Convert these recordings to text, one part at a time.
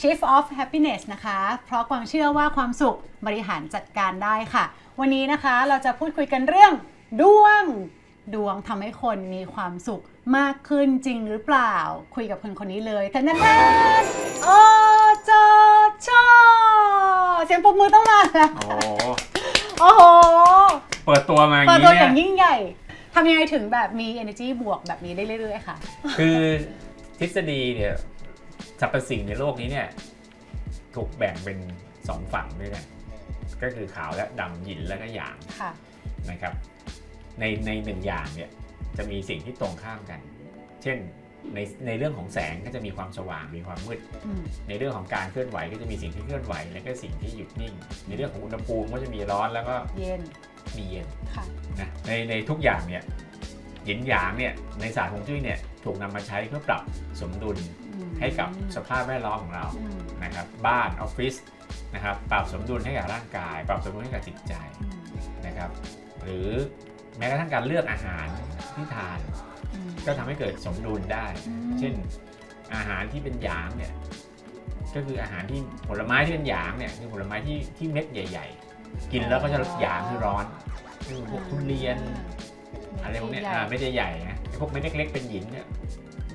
Shift of Happiness นะคะ เพราะกวางเชื่อว่าความสุขบริหารจัดการได้ค่ะ วันนี้นะคะเราจะพูดคุยกันเรื่องดวง ดวงทำให้คนมีความสุขมากขึ้นจริงหรือเปล่า คุยกับคนคนนี้เลยแต่นั่นโอจอชอเสียงปรบมือต้องมาแล้วโอ้โอ้โห เปิดตัวมาอย่างเปิดนี้ตัวอเนี่ย่ายงยิ่งใหญ่ทำยังไงถึงแบบมี energy บวกแบบนี้ได้เรื่อยๆค่ะ คือทฤษฎีเนี่ย สรรพสิ่งในโลกนี้เนี่ยถูกแบ่งเป็นสองฝั่งด้วยกันก็คือขาวและดำหยินและก็หยางค่ะนะครับ ในในหนึ่งอย่างเนี่ยจะมีสิ่งที่ตรงข้ามกัน เช่นในในเรื่องของแสงก็จะมีความสว่างมีความมืดอืมในเรื่องของการเคลื่อนไหวก็จะมีสิ่งที่เคลื่อนไหว แล้วก็สิ่งที่หยุดนิ่ง ในเรื่องของอุณหภูมิก็จะมีร้อนแล้วก็เย็นมีเย็นค่ะนะในในทุกอย่างเนี่ยหยินหยางเนี่ยในศาสตร์ฮวงจุ้ยเนี่ยถูกนำมาใช้เพื่อปรับสมดุลอืม ให้กับสภาพแวดล้อมของเราอืมนะครับบ้านออฟฟิศนะครับปรับสมดุลให้กับร่างกาย ปรับสมดุลให้กับจิตใจอืมนะครับหรือแม้กระทั่งการเลือกอาหารที่ทานอืมก็ทำให้เกิดสมดุลได้อืมเช่นอาหารที่เป็นหยางเนี่ยก็คืออาหารที่ผลไม้ที่เป็นหยางเนี่ยคือผลไม้ที่ที่เม็ดใหญ่ ๆ กินแล้วก็จะหยางคือร้อนคือพวกทุเรียนอะไรพวกเนี้ยใหญ่อ่าไม่ได้ใหญ่นะไอ้พวกเม็ดเล็กๆเป็นหยินเนี่ย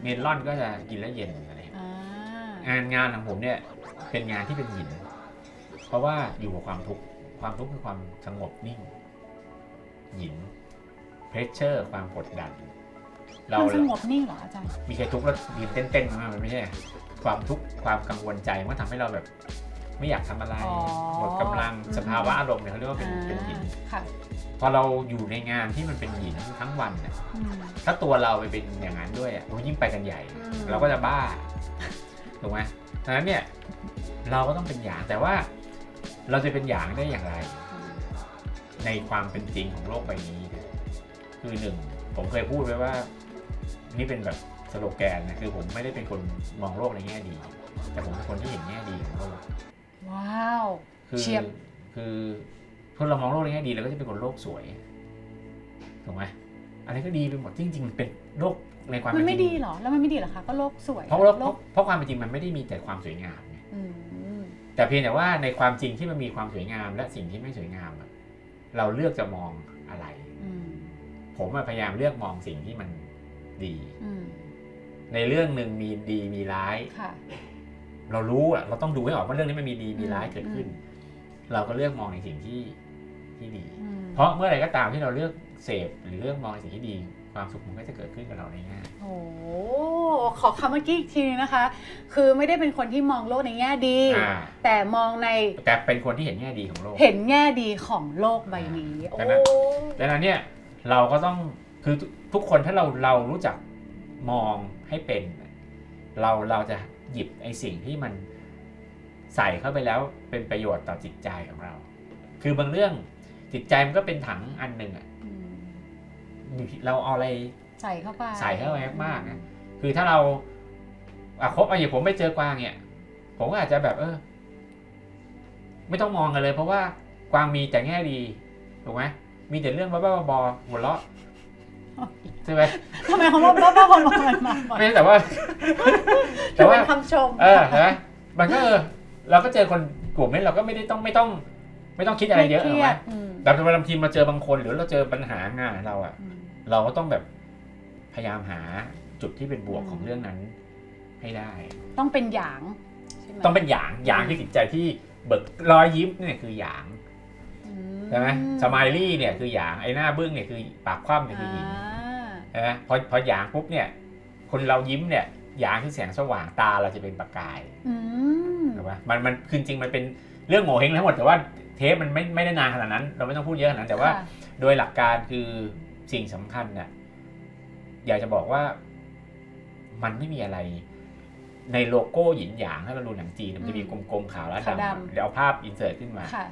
เมลอนก็จะกินแล้วเย็นอะไรอย่า งเงี้ยอ่างานงานของผมเนี่ยเป็นงานที่เป็นหยิน เพราะว่าอยู่กับความทุกข์ความทุกข์คือความสงบนิ่งหยินเพรสเชอร์ความกดดัน เรามันสงบนิ่งเหรออาจารย์มีใครทุกข์แล้วยืนเต้นๆมากมันไม่ใช่ ความทุกข์ความกังวลใจมันก็ทำให้เราแบบ ไม่อยากทำอะไรอ๋อหมดกำลังอืมสภาวะอารมณ์เนี่ยเขาเรียกว่าเป็นเป็นหยินค่ะพอเราอยู่ในงานที่มันเป็นหยินทั้งวันเนี่ยอืมถ้าตัวเราไปเป็นอย่างนั้นด้วยอะโอ้ยิ่งไปกันใหญ่อืมเราก็จะบ้า ถูกไหมดังนั้นเนี่ยเราก็ต้องเป็นอย่างแต่ว่าเราจะเป็นอย่างได้อย่างไร ในความเป็นจริงของโลกใบนี้เนี่ยคือหนึ่งผมเคยพูดไว้ว่า นี่เป็นแบบสโลแกนนะคือผมไม่ได้เป็นคนมองโลกในแง่ดี แต่ผมเป็นคนที่เห็นแง่ดีของโลกว้าวคือเฉียบคือพอเรามองโลกในแง่ดีเราก็จะเป็นคนโลกสวยถูกไหม อะไรก็ดีไปหมดจริงๆมันเป็นโลกในความมันเป็นไม่จริดีงเหรอ แล้วมันไม่ดีเหรอคะก็โลกสวยเพราะโลกโลกเพราะความเป็นจริงมันไม่ได้มีแต่ความสวยงามไงอืมแต่เพียงแต่ว่าในความจริงที่มันมีความสวยงาม และสิ่งที่ไม่สวยงามอะเราเลือกจะมองอะไรอืมผมอะพยายามเลือกมองสิ่งที่มันดีอืมในเรื่องหนึ่งมีดีมีร้ายค่ะเรารู้อะเราต้องดูให้ออกว่าเรื่องนี้มันมีดีมีร้ายเกิดขึ้นอืมเราก็เลือกมองในสิ่งที่ที่ดีอืมเพราะเมื่อไหร่ก็ตามที่เราเลือก เสพหรือเลือกมองในสิ่งที่ดี ความสุขมันก็จะเกิดขึ้นกับเราในง่ายโอ้โหขอคำเมื่อกี้อีกทีนึงนะคะ คือไม่ได้เป็นคนที่มองโลกในแง่ดี อ่าแต่มองในแต่เป็นคนที่เห็นแง่ดีของโลก เห็นแง่ดีของโลกใบนี้โอ้ ดังนั้น ดังนั้นเนี่ยเราก็ต้องคือทุกทุกคนถ้าเราเรารู้จักมองให้เป็นเราเราจะหยิบไอ้สิ่งที่มันใส่เข้าไปแล้วเป็นประโยชน์ต่อจิตใจของเรา คือบางเรื่องจิตใจมันก็เป็นถังอันหนึ่งอะ อืมเราเอาอะไรใส่เข้าไปใส่เข้าไปมากๆนะคือถ้าเราอะคบอะอย่างผมไม่เจอกวางเนี่ย ผมก็อาจจะแบบเออ ไม่ต้องมองกันเลย เพราะว่ากวางมีแต่แง่ดีถูกไหมมีแต่เรื่องบ้าๆบอๆหัวเราะใช่ไหมทำไมเขาบอกว่าบ้าบอลมันมาบ่อยไม่ใช่แต่ว่า แต่แต่ว่าเป็นคำชม เออเห็นไหมมันก็เออเราก็เจอคนกลุ่มนี้เราก็ไม่ได้ต้องไม่ต้อง ไม่ต้องคิดอะไรเยอะไม่ถูเคกรีไหยมดอืมแต่บางทีมาเจอบางคนหรือเราเจอปัญหางานเราอะอืม เราก็ต้องแบบพยายามหาจุดที่เป็นบวกอืมของเรื่องนั้นให้ได้ ต้องเป็นหยางใช่ไหมต้องเป็นหยางหยางคือจิตใจที่เบิกรอยยิ้มเนี่ยคือหยางอืใช่ไหมสมายลี่เนี่ยคือหยางไอ้หน้าบึ้งเนี่ยคือปากคว่ำเนี่ยคือหยินอ่าใช่ไหมพอพอหยางปุ๊บเนี่ย คนเรายิ้มเนี่ยหยางคือแสงสว่างตาเราจะเป็นประกายอืมถูกปะมันมันคือจริงมันเป็นเรื่องโงเฮงทั้งหมดแต่ว่าเทปมันไม่ไม่ได้นานขนาดนั้น เราไม่ต้องพูดเยอะขนาดนั้นแต่ว่าค่ะโดยหลักการคือ สิ่งสำคัญเนี่ยอยากจะบอกว่ามันไม่มีอะไร ในโลโก้หยินหยางถ้าเราดูหนังจีนมันจะมีกลมๆขาวและขาวดำดำอะเดี๋ยวเอาภาพอินเสิร์ตขึ้นมาค่ะ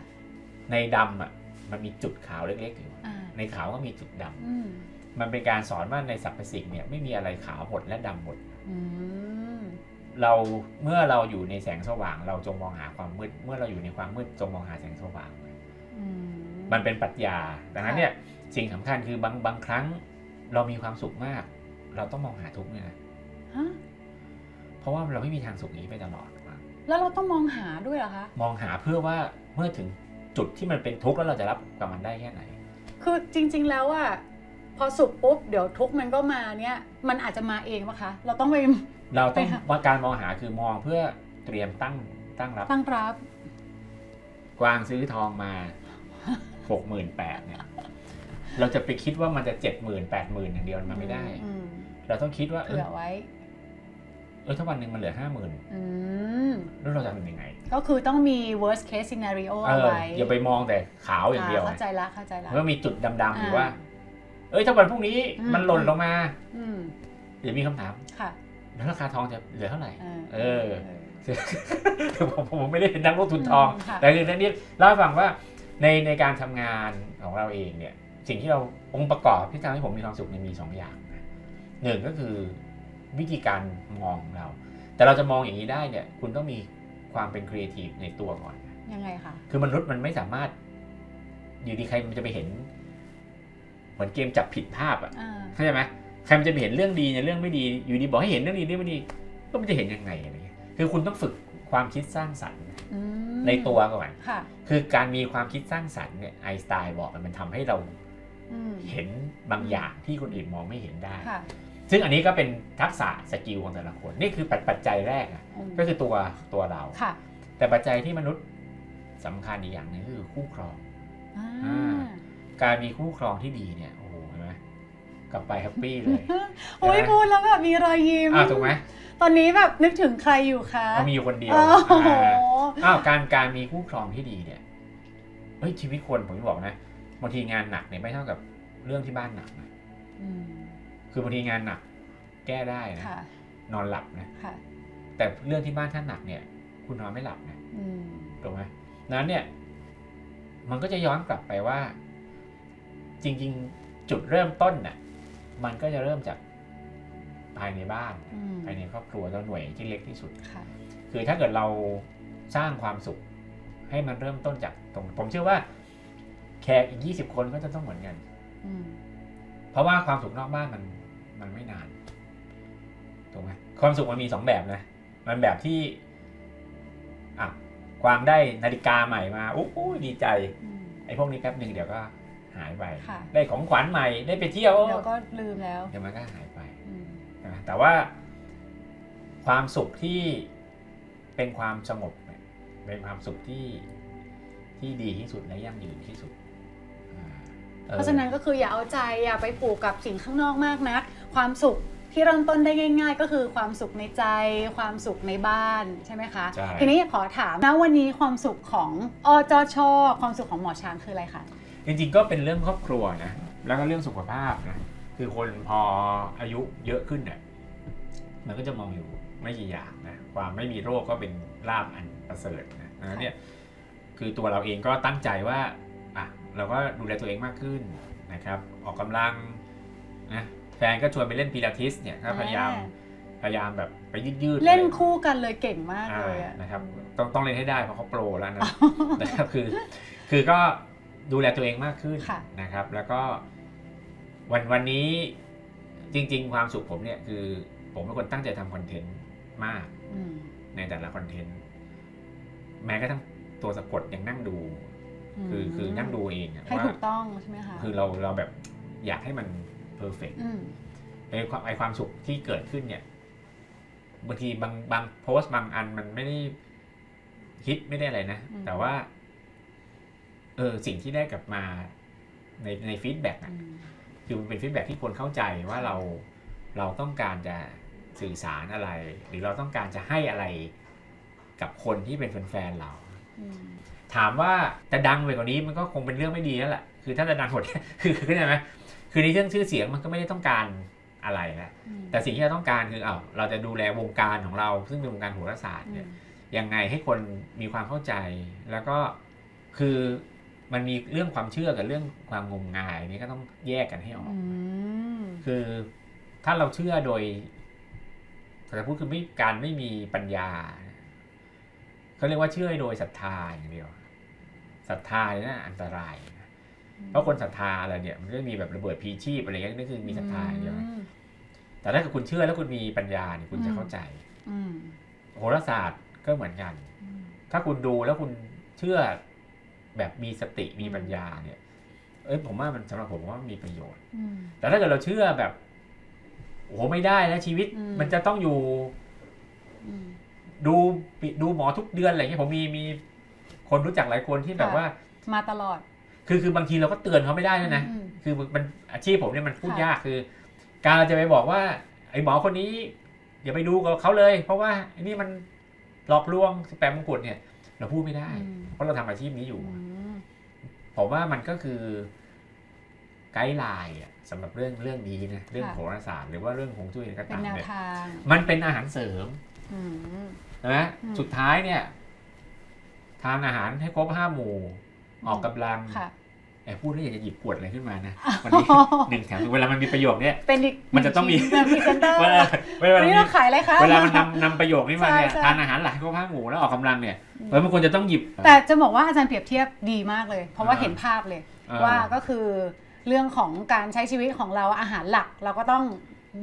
ในดำอะมันมีจุดขาวเล็กๆอยู่อ่าในขาวก็มีจุดดำอืมมันเป็นการสอนว่าในสรรพสิ่งเนี่ยไม่มีอะไรขาวหมดและดำหมดอืมเราเมื่อเราอยู่ในแสงสว่าง เราจงมองหาความมืด เมื่อเราอยู่ในความมืดจงมองหาแสงสว่างอืมมันเป็นปรัชญาดังนั้นค่ะเนี่ย สิ่งสำคัญคือบางบางครั้ง เรามีความสุขมาก เราต้องมองหาทุกข์เนี่ยนะฮะเพราะว่าเราไม่มีทางสุขนี้ไปตลอดแล้วเราต้องมองหาด้วยเหรอคะมองหาเพื่อว่าเมื่อถึงจุดที่มันเป็นทุกข์แล้วเราจะรับกับมันได้แค่ไหน คือจริง ๆแล้วอะพอสุขปุ๊บเดี๋ยวทุกข์มันก็มาเนี่ย มันอาจจะมาเองปะคะ เราต้องไปเราต้องไปหาว่าการมองหาคือมองเพื่อเตรียมตั้งตั้งรับตั้งรับ กวางซื้อทองมาหกหมื่นแปดเนี่ย เราจะไปคิดว่ามันจะเจ็ดหมื่นแปดหมื่นอย่างเดียวมันไม่ได้อืมเราต้องคิดว่าเอเผื่ออไว้ เออถ้าวันหนึ่งมันเหลือห้าหมื่นอืม แล้วเราจะทำยังไงก็คือต้องมี worst case scenario เอเอาอไว้อย่าไปมองแต่ขาวอย่างเดียวเข้าใจละเข้าใจละเมื่อมีจุดดำๆอยู่ว่าอ่า เอ้ยถ้าวันพรุ่งนี้อืม มันหล่นลงมาอืม เดี๋ยวมีคำถาม ค่ะแล้วราคาทองจะเหลือเท่าไหร่ เออเออคือผมผมไม่ได้เป็นนักลงทุนทอง ค่ะ แต่คือนั้นนี่เล่าให้ฟังว่าในในการทำงานของเราเองเนี่ย สิ่งที่เราองค์ประกอบที่ทำให้ผมมีความสุขเนี่ยมีสองอย่างนะหนึ่งก็คือวิธีการมองของเรา แต่เราจะมองอย่างนี้ได้เนี่ย คุณต้องมีความเป็นครีเอทีฟในตัวก่อนยังไงคะคือมนุษย์มันไม่สามารถ อยู่ดีใครมันจะไปเห็น เหมือนเกมจับผิดภาพอะอ่าเข้าใจไหมใครมันจะไปเห็นเรื่องดีในเรื่องไม่ดี อยู่ดีบอกให้เห็นเรื่องดีเรื่องไม่ดีก็มันจะเห็นยังไงอะไรเงี้ยคือคุณต้องฝึกความคิดสร้างสรรค์อืมในตัวก่อนค่ะคือการมีความคิดสร้างสรรค์เนี่ยไอน์สไตน์บอกมันทำให้เราอืม เห็นบางอย่างที่คนอื่นมองไม่เห็นได้ค่ะซึ่งอันนี้ก็เป็นทักษะสกิลของแต่ละคน นี่คือปัจปัจจัยแรกอะอืมก็คือตัวตัวเราค่ะแต่ปัจจัยที่มนุษย์สำคัญอีกอย่างหนึงก็คือคู่ครองอ่าอ่าการมีคู่ครองที่ดีเนี่ยโอ้โหเห็นไหมกลับไปแฮปปี้เลยโอ้ยพูดแล้วแบบมีรอยยิ้มอ้าวถูกไหมตอนนี้แบบนึกถึงใครอยู่คะเขามีอยู่คนเดียวโอ้โหอ่าอ้าวการการมีคู่ครองที่ดีเนี่ยเฮ้ยชีวิตคนผมจะบอกนะ บางทีงานหนักเนี่ยไม่เท่ากับเรื่องที่บ้านหนักนะอืมคือบางทีงานหนัก แก้ได้นะค่ะนอนหลับนะค่ะแต่เรื่องที่บ้านถ้าหนักเนี่ย คุณนอนไม่หลับนะอืมถูกไหมนั้นเนี่ย มันก็จะย้อนกลับไปว่า จริง ๆ จุดเริ่มต้นน่ะ มันก็จะเริ่มจากภายในบ้านอืมภายในครอบครัวเราหน่วยที่เล็กที่สุดค่ะคือถ้าเกิดเราสร้างความสุข ให้มันเริ่มต้นจากตรงผมเชื่อว่า แขกอีก20คนก็จะต้องเหมือนกัน อืมเพราะว่าความสุขนอกบ้านมันมันไม่นานถูกไหมความสุขมันมีสองแบบนะ มันแบบที่อะกวางได้นาฬิกาใหม่มาอู้หูดีใจ อืม ไอ้พวกนี้แป๊บหนึ่งเดี๋ยวก็หายไป ค่ะ ได้ของขวัญใหม่ได้ไปเที่ยว เดี๋ยวก็ลืมแล้วเดี๋ยวมันก็หายไปอืมนะแต่ว่าความสุขที่เป็นความสงบเนี่ยเป็นความสุขที่ที่ดีที่สุดและยั่งยืนที่สุดอ่าออ เพราะฉะนั้นก็คืออย่าเอาใจอย่าไปผูกกับสิ่งข้างนอกมากนัก ความสุขที่เริ่มต้นได้ง่าย ๆ ก็คือความสุขในใจ ความสุขในบ้านใช่ไหมคะ ใช่ ทีนี้ขอถามนะวันนี้ความสุขของอจชความสุขของหมอช้างคืออะไรคะ จริงๆก็เป็นเรื่องครอบครัวนะ แล้วก็เรื่องสุขภาพนะ คือคนพออายุเยอะขึ้นเนี่ยมันก็จะมองอยู่ไม่กี่อย่างนะ ความไม่มีโรคก็เป็นลาบอันประเสริฐนะดังนั้นเนี่ย คือตัวเราเองก็ตั้งใจว่าอะ เราก็ดูแลตัวเองมากขึ้นนะครับออกกำลังนะแฟนก็ชวนไปเล่นพิลาทิสเนี่ยก็พยายามพยายามแบบไปยืดยืดๆเล่นอะไรคู่กันเลยเก่งมากอ่าเลยอะนะครับต้องต้องเล่นให้ได้เพราะเขาโปรแล้วนะนะครับคือ คือก็ดูแลตัวเองมากขึ้นค่ะนะครับ แล้วก็วันวันนี้จริง ๆ ความสุขผมเนี่ยคือผมเป็นคนตั้งใจทำคอนเทนต์มากอืมในแต่ละคอนเทนต์แม้กระทั่งตัวสะกดยังนั่งดู คือคือนั่งดูเองอะให้ว่าถูกต้องใช่ไหมคะคือเราเราแบบอยากให้มันเพอร์เฟกอืมไอความไอความสุขที่เกิดขึ้นเนี่ยบางทีบางบางโพสต์บางอันมันไม่ได้ฮิตไม่ได้อะไรนะอืมแต่ว่า เออสิ่งที่ได้กลับมาในในฟีดแบ็กอือะมคือมันเป็นฟีดแบ็กที่คนเข้าใจว่าเราเราต้องการจะสื่อสารอะไร หรือเราต้องการจะให้อะไรกับคนที่เป็นแฟนๆเราอืม ถามว่าจะดังไปกว่านี้มันก็คงเป็นเรื่องไม่ดีแล้วแหละคือถ้าจะดังหมดคือคือเข้าใจไหมคือในเรื่องชื่อเสียงมันก็ไม่ได้ต้องการอะไรนะอืมแต่สิ่งที่เราต้องการคือเอาวเราจะดูแลวงการของเรา ซึ่งเป็นวงการโหราศาสตร์เนี่ยยังไงให้คนมีความเข้าใจ แล้วก็คือมันมีเรื่องความเชื่อกับเรื่องความงมงายนี่ก็ต้องแยกกันให้ออกอืมคือถ้าเราเชื่อโดยแต่พูดคือไม่การไม่มีปัญญาเขาเรียกว่าเชื่อโดยศรัทธาอย่างเดียว ศรัทธาเนี่ยนะอันตรายนะเพราะคนศรัทธาอะไรเนี่ยมันก็จะมีแบบระเบิดพีชีพอะไรเงี้ยนั่นคือมีศรัทธาอย่างเดียวนะมแต่ถ้าเกิดคุณเชื่อแล้วคุณมีปัญญาเนี่ยคุณจะเข้าใจอืมโหราศาสตร์ก็เหมือนกัน ถ้าคุณดูแล้วคุณเชื่อแบบมีสติมีปัญญาเนี่ย เอ้ยผมว่ามันสำหรับผมว่ามันมีประโยชน์อืมแต่ถ้าเกิดเราเชื่อแบบโอ้โหไม่ได้แล้วชีวิตอืมมันจะต้องอยู่อืมดูดูหมอทุกเดือนอะไรเงี้ยผมมีมี คนรู้จักหลายคนที่แบบค่ะว่า มาตลอด คือคือบางทีเราก็เตือนเขาไม่ได้ด้วยนะ อืม คือมันอาชีพผมเนี่ยมันพูดค่ะ ยากคือ การเราจะไปบอกว่าไอ้หมอคนนี้อย่าไปดูกับเขาเลย เพราะว่าไอ้นี่มันหลอกลวงสแปมมงกุฎเนี่ย เราพูดไม่ได้ อืมเพราะเราทำอาชีพนี้อยู่ อืม ผมว่ามันก็คือไกด์ไลน์อะสำหรับเรื่องเรื่องนี้นะเรื่องโหราศาสตร์หรือว่าเรื่องของจุ้ยก็เป็นตามแนวเนี่ยทาง มันเป็นอาหารเสริม อืม นะอืม สุดท้ายเนี่ย ทานอาหารให้ครบห้าหมู่ ออกกำลังค่ะไอ้พูดแล้วอยากจะหยิบขวดอะไรขึ้นมานะวันนี้หนึ่งแถมเวลามันมีประโยคเนี่ยเป็นอีกมันจะต้องมีแบบพรีเซนเตอร์เวลาเวลาวันมันนี้มีเราขายอะไรคะเวลามันนำนำประโยคนี้มาเนี่ยใช่ใช่ทานอาหารหลักให้ครบห้าหมู่แล้วออกกำลังเนี่ยเออมันควรจะต้องหยิบ แต่จะบอกว่าอาจารย์เปรียบเทียบดีมากเลย เพราะว่าอ่าเห็นภาพเลยอ่าว่าก็คือเรื่องของการใช้ชีวิตของเราอาหารหลักเราก็ต้อง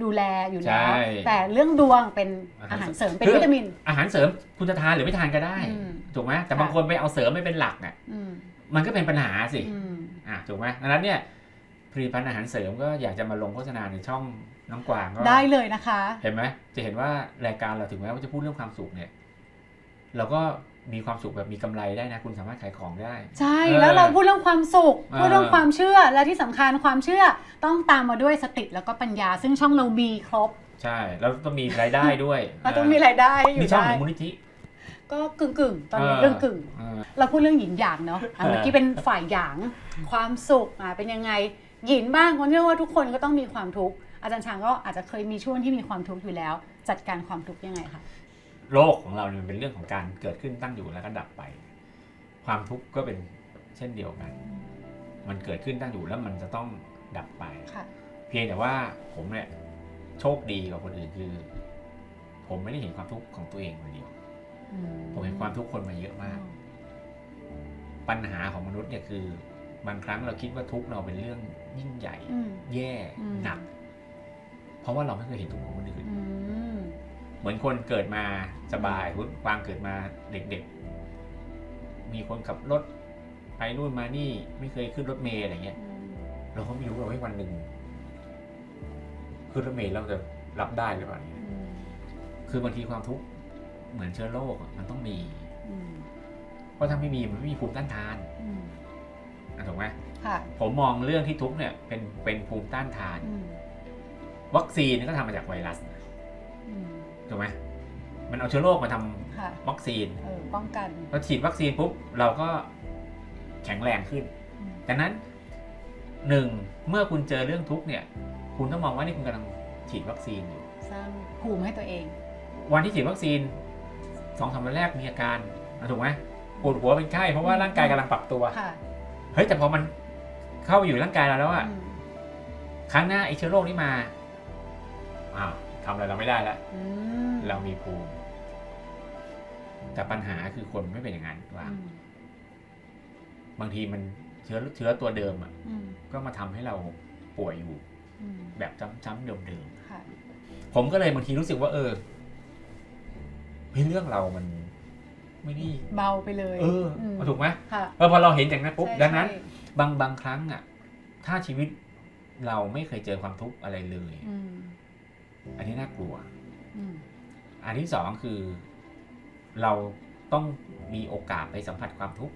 ดูแลอยู่แล้ว ใช่ แต่เรื่องดวงเป็นอาอาหาหารรเสริมเป็นคือวิตามิน อาหารเสริมคุณจะทานหรือไม่ทานก็ได้ อืมถูกไหมแต่ค่ะบางคนไปเอาเสริมไม่เป็นหลักเนี่ยอืมมันก็เป็นปัญหาสิอืมอะถูกไหมดังนั้นเนี่ยผลิตภัณฑ์อาหารเสริมก็อยากจะมาลงโฆษณาในช่องน้องกวางก็ ได้เลยนะคะ เห็นไหมจะเห็นว่ารายการเราถึงแม้ว่าจะพูดเรื่องความสุขเนี่ย เราก็ มีความสุขแบบมีกำไรได้นะ คุณสามารถขายของได้ ใช่เออแล้วเราพูดเรื่องความสุขเออพูดเรื่องความเชื่อและที่สำคัญความเชื่อต้องตามมาด้วยสติแล้วก็ปัญญา ซึ่งช่องเรามีครบ ใช่ แล้วต้องมีรายได้ด้วยก็ต้องมีรายได้อยู่นี่ช่องได้ของมูลนิธิก็กึ่งกึ่งๆตอนนี้เออกึ่งกึ่งเออๆเราพูดเรื่องหยินหยางเนาะอะเออเมื่อกี้เป็นฝ่ายหยางความสุขอะเป็นยังไงหยินบ้างคนเชื่อว่าทุกคนก็ต้องมีความทุกข์อาจารย์ช้างก็อาจจะเคยมีช่วงที่มีความทุกข์อยู่แล้ว จัดการความทุกข์ยังไงคะ โลกของเราเนี่ยมันเป็นเรื่องของการเกิดขึ้นตั้งอยู่แล้วก็ดับไป ความทุกข์ก็เป็นเช่นเดียวกัน มันเกิดขึ้นตั้งอยู่แล้วมันจะต้องดับไปค่ะเพียงแต่ว่าผมเนี่ยโชคดีกว่าคนอื่นคือ ผมไม่ได้เห็นความทุกข์ของตัวเองคนเดียวอืผมเห็นความทุกข์คนมาเยอะมาก ปัญหาของมนุษย์เนี่ยคือบางครั้งเราคิดว่าทุกข์เราเป็นเรื่องยิ่งใหญ่อืมแย่อืมหนัก เพราะว่าเราไม่เคยเห็นทุกข์ของคนอื่นอื มเหมือนคนเกิดมาสบายคุณกวางเกิดมาเด็กๆ มีคนขับรถไปนู่นมานี่ไม่เคยขึ้นรถเมล์อะไรเงี้ย เราก็ไม่รู้เราให้วันหนึ่งขึ้นรถเมล์เราจะรับได้หรือเปล่าเนี่ยอืมคือบางทีความทุกข์เหมือนเชื้อโรคอะมันต้องมีอืมเพราะถ้าไม่มีมันไม่มีภูมิต้านทานอืมอะถูกไหมค่ะผมมองเรื่องที่ทุกข์เนี่ย เป็นเป็นภูมิต้านทานอืมวัคซีนก็ทำมาจากไวรัสอืม ถูกไหมมันเอาเชื้อโรคมาทำค่ะวัคซีนเออป้องกันพอฉีดวัคซีนปุ๊บเราก็แข็งแรงขึ้นอืมดังนั้นหนึ่งเมื่อคุณเจอเรื่องทุกข์เนี่ย คุณต้องมองว่านี่คุณกำลังฉีดวัคซีนอยู่ สร้างภูมิให้ตัวเองวันที่ฉีดวัคซีนสองสามวันแรกมีอาการอะถูกไหมปวดหัวเป็นไข้เพราะว่าร่างกายกำลังปรับตัว ค่ะเฮ้ยแต่พอมันเข้าไปอยู่ร่างกายเราแล้วอะอืมครั้งหน้าไอ้เชื้อโรคนี้มาอ้าว ทำอะไรเราไม่ได้แล้วอืมเรามีภูมิ แต่ปัญหาคือคนไม่เป็นอย่างนั้นว่าอืมบางทีมันเชื้อเชื้อตัวเดิมอะอืมก็มาทำให้เราป่วยอยู่อืมแบบซ้ำๆเดิมค่ะๆผมก็เลยบางทีรู้สึกว่า เออเฮ้ยเรื่องเรามัน ไม่ได้เบาไปเลยเออมถูกไหมค่ะเออพอเราเห็นอย่างนั้นปุ๊บใช่ดังนั้น ใช่บางบางครั้งอะ ถ้าชีวิตเราไม่เคยเจอความทุกข์อะไรเลย อืม อันนี้น่ากลัวอืมอันที่สองคือ เราต้องมีโอกาสไปสัมผัสความทุกข์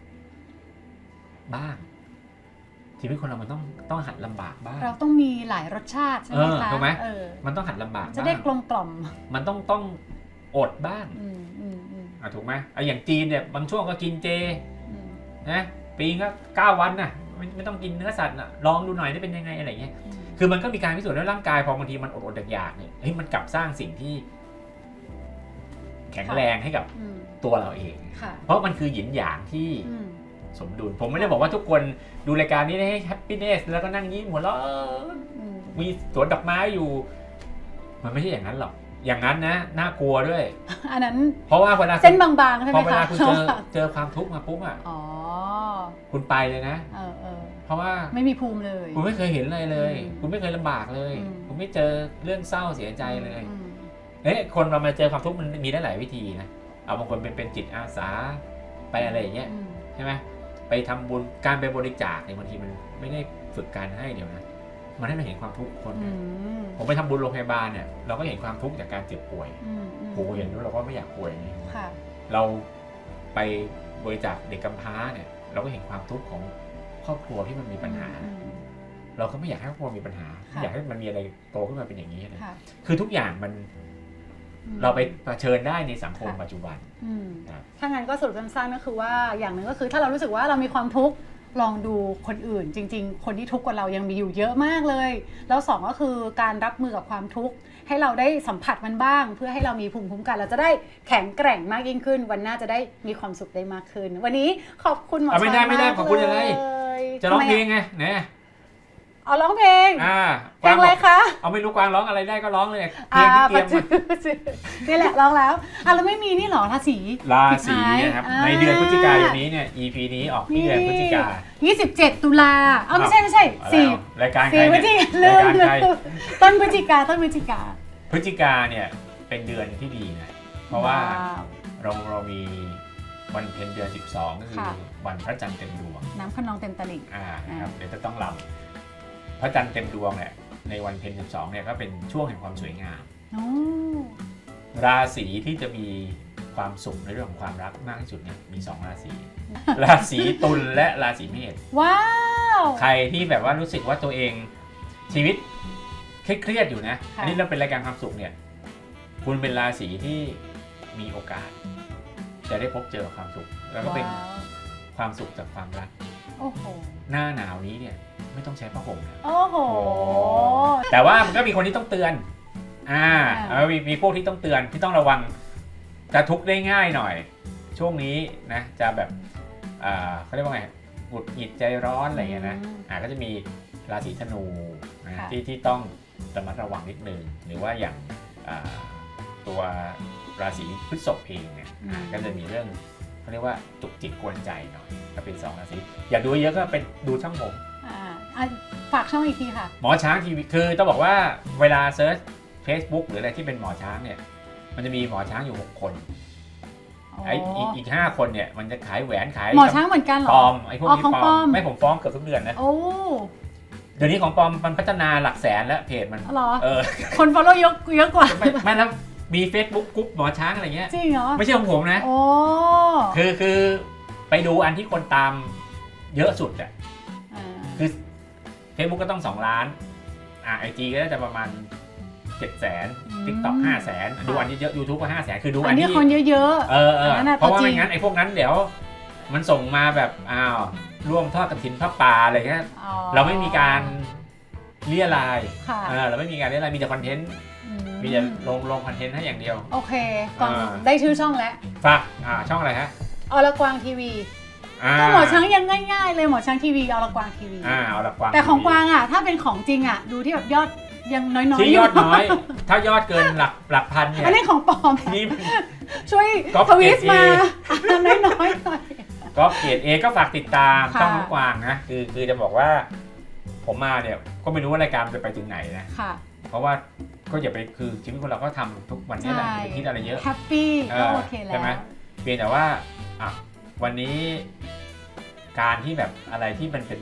บ้างชีวิตคนเรามันต้องต้องหัดลำบากบ้าง เราต้องมีหลายรสชาติใช่ไหมเออคะถูกไหมเออมันต้องหัดลำบากจะบ้าได้งกลมกล่อม มันต้องต้องอดบ้างอืมอืมอืมอะถูกไหมเอาอย่างจีนเนี่ยบางช่วงก็กินเจอืมนะปีก็เก้าวันน่ะไม่ไม่ต้องกินเนื้อสัตว์น่ะลองดูหน่อยได้เป็นยังไงอะไรเงี้ยอืม คือมันก็มีการพิสูจน์ว่าร่างกายพอบางทีมันอดอดอยากๆเนี่ยเฮ้ยมันกลับสร้างสิ่งที่ แข็งแรงให้กับอืมตัวเราเองค่ะเพราะมันคือหยินหยางที่อืมสมดุล ผมไม่ได้บอกว่าทุกคนดูรายการนี้ได้ให้แฮปปี้เนสแล้วก็นั่งยิ้มหัวเราะอืมมีสวนดอกไม้อยู่ มันไม่ใช่อย่างนั้นหรอก อย่างนั้นนะน่ากลัวด้วย อันนั้น เพราะว่าเวลาเส้นบางๆใช่ไหพมอเวคะลาคุณเจอเจอความทุกข์มาปุ๊บอะอ๋อคุณไปเลยนะเออเออเพ ราะว่าไม่มีภูมิเลย คุณไม่เคยเห็นอะไรเลยอืมคุณไม่เคยลำบากเลยอืมคุณไม่เจอเรื่องเศร้าเสียใจเลยอืมเอ๊ะคนเรามาเจอความทุกข์มันมีได้หลายวิธีนะเอาบางคนเป็นเป็นจิตอาสาไปอะไรอย่างเงี้ยอืมใช่ไหมไปทำบุญการไปบริจาคเนี่ยบางทีมันไม่ได้ฝึกการให้เดียวนะมันให้เราเห็นความทุกข์คนอืนะมผมไปทำบุญโรงพยาบาลเนี่ยเราก็เห็นความทุกข์จากการเจ็บป่วยอืมอืมโอ้โหเห็นแล้วเราก็ไม่อยากป่วยอย่างนี้ค่ะเราไปบริจาคเด็กกำพร้าเนี่ย เราก็เห็นความทุกข์ของ ครอบครัวที่มันมีปัญหาอืมเราก็ไม่อยากให้ครอบครัวมีปัญหาค่ะอยากให้มันมีอะไรโตขึ้นมาเป็นอย่างนี้นะค่ะคือทุกอย่างมันอืมเราไปเผชิญได้ในสังคมค่ะปัจจุบันอืมครับถ้างั้นก็สรุปสั้นๆก็คือว่าอย่างหนึ่งก็คือ ถ้าเรารู้สึกว่าเรามีความทุกข์ลองดูคนอื่น จริง ๆ คนที่ทุกข์กว่าเรายังมีอยู่เยอะมากเลย แล้วสองก็คือการรับมือกับความทุกข์ให้เราได้สัมผัสมันบ้าง เพื่อให้เรามีภูมิคุ้มกัน เราจะได้แข็งแกร่งมากยิ่งขึ้น วันหน้าจะได้มีความสุขได้มากขึ้น วันนี้ขอบคุณหมอเอาไม่ได้ช้างไม่ได้ากขอบคุณอะไรเลย จะร้องเพลงทำไมไงไหนอะเอาร้องเพลงอ่าเพลงอะไรกวางบคะอกเอาไม่รู้กวางร้องอะไรได้ก็ร้องเลยเพลอ่างที่เตรียมปัจจุนี่แหละร้องแล้วอะแล้วไม่มีนี่เหรอราศีราศีนะครับอ่าในเดือนพฤศจิกายนนี้เนี่ย EP นี้ออกที่เดือนพฤศจิกา27 ตุลาเอาไม่ใช่ไม่ใช่เอาสี่แล้วรายการใครสี่พฤศเนี่จิยกาลืรายมการลืใครมต้นพฤศจิกาต้นพฤศจิกาพฤศจิกาเนี่ยเป็นเดือนที่ดีนะเพราะว่าวเราเรามีวันเพ็ญเดือน 12ก็คือค่ะ วันพระจันทร์เต็มดวง น้ำขนองเต็มตลิ่ง อ่านะครับเดี๋ยวจะต้องลำพระจันทร์เต็มดวงเนี่ยในวันเพ็ญ12เนี่ยก็เป็นช่วงแห่งความสวยงาม โอ้ราศีที่จะมีความสุขในเรื่องของความรักมากที่สุดเนี่ยมี 2 ราศี ราศีตุลและราศีเมษ ว้าว ใครที่แบบว่ารู้สึกว่าตัวเองชีวิตเครียดๆอยู่นะ ค่ะ อันนี้เราเป็นรายการความสุขเนี่ย คุณเป็นราศีที่มีโอกาส จะได้พบเจอความสุข แล้วก็เป็นว้าว ความสุขจากความรัก โอ้โห หน้าหนาวนี้เนี่ยไม่ต้องใช้ผ้าห่มนะโอ้โห แต่ว่ามันก็มีคนที่ต้องเตือนอ่าอ่าเออมีมีพวกที่ต้องเตือนที่ต้องระวังจะทุกข์ได้ง่ายหน่อย ช่วงนี้นะจะแบบอ่าเขาเรียกว่าไงหงุดหงิดใจร้อนอะไรอย่างเงี้ยนะอืมอ่าก็จะมีราศีธนูนะค่ะที่ที่ต้องระมัดระวังนิดนึงหรือว่าอย่างอ่าตัวราศีพฤษภเองเนี่ยอ่าก็จะมีเรื่อง เขาเรียกว่าจุกจิกกวนใจหน่อยก็เป็นสองราศีอยากดูเยอะก็เป็นดูช่องผมอ่าอะฝากช่องอีกทีค่ะ หมอช้างทีวีคือต้องบอกว่าเวลาเซิร์ช Facebook หรืออะไรที่เป็นหมอช้างเนี่ย มันจะมีหมอช้างอยู่ 6 คนไอ้อีกอีกห้าคนเนี่ยมันจะขายแหวนขายหมอช้างเหมือนกันเหรปอลอมไอ้พวกอ๋อนี้ของปปลลออมม ไม่ผมฟ้องเกือบทุกเดือนนะโอ้เดี๋ยวนี้ของปลอมมันพัฒนาหลักแสนแล้วเพจมัน เหรอ เออคน follow เยอะเยอะกว่า ไม่ไม่แล้ว มี Facebook กรุ๊ปหมอช้างอะไรเงี้ย จริงเหรอไม่ใช่ของผมนะ โอ้คือคือไปดูอันที่คนตามเยอะสุดอะอ่าคือ Facebook ก็ต้อง 2 ล้าน อ่าไอจีก็น่าจะประมาณ 7 0 0 0 0 0 TikTok 5 0 0 0 0 0ดูอันเยอะๆ YouTube ก็5 0 0 0 0 0 คือดูอัอันนนี้ที่ คนเยอะ เออเอออันนั้นน่ะเพราะว่าตัวจริงไม่งั้นไอ้พวกนั้นเดี๋ยว มันส่งมาแบบอ้าวร่วมทอดกระถินพระป่าอะไรเงี้ย ๆอ๋อเราไม่มีการเรียรายค่ะ เออเราไม่มีการเรียรายมีแต่คอนเทนต์อื มีแต่ลงลงคอนเทนต์ให้อย่างเดียว โอเคกวางอ่า ได้ชื่อช่องแล้วฝากอ่าช่องอะไรฮะอรกวางทีวีอ่าก็หมอช้างยังง่ายๆเลยหมอช้างทีวีอรกวางทีวี อ่าเอาละกวางแต่ของกวางอะ ถ้าเป็นของจริงอะ ดูที่แบบยอดยังน้อยๆที่ยอดน้อย ถ้ายอดเกินหลักหลักพันเนี่ยอันนี้ของปลอม นี่มันช่วยก๊อปทวิสเกรด A มาน้อยๆหน่อย ก็เกียรติเอก็ฝากติดตามค่ะ ช่องน้องกวางนะคือคือจะบอกว่า ผมมาเนี่ยก็ไม่รู้ว่ารายการมันจะไปถึงไหนนะ ค่ะ เพราะว่า ก็อย่าไปคือชีวิตคนเราก็ทำทุกวันนี้แหละอย่าไปคิดอะไรเยอะแฮปปี้เอก็อโอเคแล้วใช่ไหมเพียงแต่ว่าอะวันนี้การที่แบบอะไรที่มันเป็น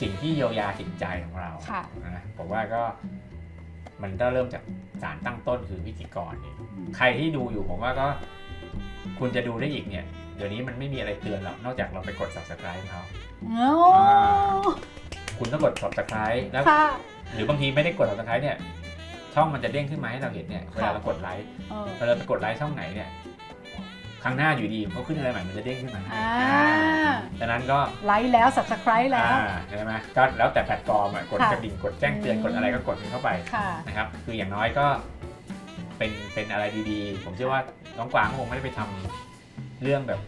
สิ่งที่เยียวยาจิตใจของเราค่ะนะผมว่าก็มันก็เริ่มจากสารตั้งต้นคือพิธีกรเนี่ยใครที่ดูอยู่ผมว่าก็คุณจะดูได้อีกเนี่ย เดี๋ยวนี้มันไม่มีอะไรเตือนหรอกนอกจากเราไปกด subscribe เขาโอ้คุณต้องกด subscribe แล้วค่ะหรือบางทีไม่ได้กด subscribe เนี่ย ช่องมันจะเด้งขึ้นมาให้เราเห็นเนี่ยเวลาเรากดไลค์เออเวลาเราไปกดไลค์ช่องไหนเนี่ยครั้งหน้าอยู่ดีเขาขึ้นอะไรใหม่มันจะเด้งขึ้นมาให้อ่าอ่าดังนั้นก็ไลค์แล้ว subscribe แล้ว อ่าใช่ไหมก็แล้วแต่แพลตฟอร์มอะกดค่ะ กระดิ่งกดแจ้งเตือนกดอะไรก็กดเข้าไป ค่ะ นะครับคืออย่างน้อยก็เป็นเป็นอะไรดีๆ ผมเชื่อว่าน้องกวางก็คงไม่ได้ไปทำเรื่องแบบ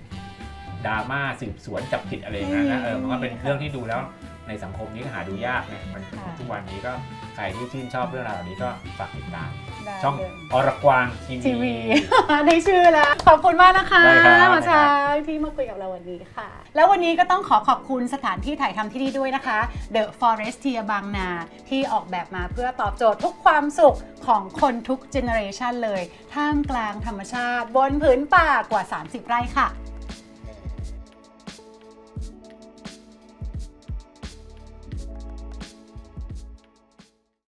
ดราม่าสืบสวนจับผิดอะไรอย่างนั้นนะเออมันก็เป็นเรื่องที่ดูแล้วในสังคมนี้ก็หาดูยากนะมันค่ะ ทุกวันนี้ก็ ใครที่ชื่นชอบเรื่องราวเหล่านี้ก็ฝากติดตาม ได้ช่องเลย อรกวางทีทีวี วี ในชื่อแล้วขอบคุณมากนะคะได้ครับ หมอช้างที่มาคุยกับเราวันนี้ค่ะ แล้ววันนี้ก็ต้องขอขอบคุณสถานที่ถ่ายทำที่นี่ด้วยนะคะ The Forestier บางนา ที่ออกแบบมาเพื่อตอบโจทย์ทุกความสุขของคนทุกเจเนอเรชันเลย ท่ามกลางธรรมชาติ บนผืนป่ากว่า 30 ไร่ค่ะ